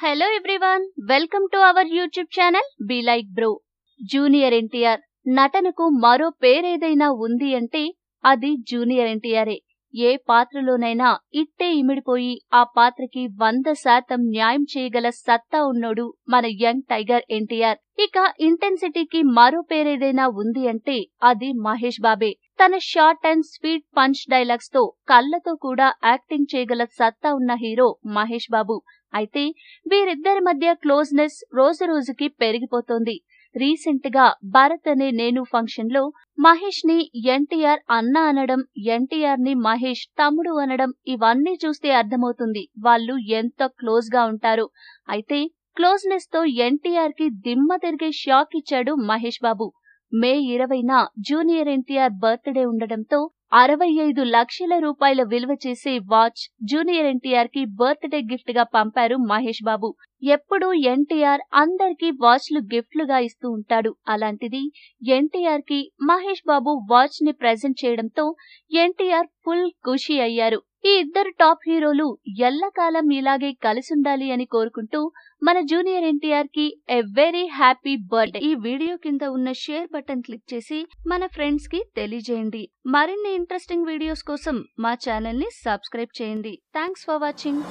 Hello everyone welcome to our YouTube channel be like bro junior NTR నటనకు మరో పేరేదైనా ఉంది అంటే అది జూనియర్ ఎన్టీఆరే ఏ పాత్రలోనైనా ఇట్టే ఇమిడిపోయి ఆ పాత్రకి వంద శాతం న్యాయం చేయగల సత్తా ఉన్నోడు మన యంగ్ టైగర్ ఎన్టీఆర్. ఇక ఇంటెన్సిటీకి మరో పేరేదైనా ఉంది అంటే అది మహేష్ బాబే. తన షార్ట్ అండ్ స్వీట్ పంచ్ డైలాగ్స్తో కళ్ళతో కూడా యాక్టింగ్ చేయగల సత్తా ఉన్న హీరో మహేష్ బాబు. అయితే వీరిద్దరి మధ్య క్లోజ్నెస్ రోజు రోజుకి పెరిగిపోతోంది. రీసెంట్గా భరత్ అనే నేను ఫంక్షన్లో మహేష్ని ఎన్టీఆర్ అన్న అనడం ఎన్టీఆర్ని మహేష్ తమ్ముడు అనడం ఇవన్నీ చూస్తే అర్థమవుతుంది వాళ్ళు ఎంత క్లోజ్గా ఉంటారు. అయితే క్లోజ్నెస్తో ఎన్టీఆర్కి దిమ్మ తిరిగే షాక్ ఇచ్చాడు మహేష్ బాబు. మే ఇరవైన జూనియర్ ఎన్టీఆర్ బర్త్డే ఉండడంతో అరవై ఐదు లక్షల రూపాయల విలువ చేసే వాచ్ జూనియర్ ఎన్టీఆర్కి బర్త్డే గిఫ్ట్గా పంపారు మహేష్ బాబు. ఎప్పుడూ ఎన్టీఆర్ అందరికీ వాచ్లు గిఫ్ట్లుగా ఇస్తూ ఉంటాడు. అలాంటిది ఎన్టీఆర్కి మహేష్ బాబు వాచ్ని ప్రజెంట్ చేయడంతో ఎన్టీఆర్ ఫుల్ ఖుషి అయ్యారు. ఈ ఇద్దరు టాప్ హీరోలు ఎల్లకాలం ఇలాగే కలిసుండాలి అని కోరుకుంటూ మన జూనియర్ ఎన్టీఆర్కి ఎ వెరీ హ్యాపీ బర్త్డే ఈ వీడియో కింద ఉన్న షేర్ బటన్ క్లిక్ చేసి మన ఫ్రెండ్స్కి తెలియజేయండి. మరిన్ని ఇంట్రెస్టింగ్ వీడియోస్ కోసం మా ఛానల్ని సబ్స్క్రైబ్ చేయండి. Thanks for watching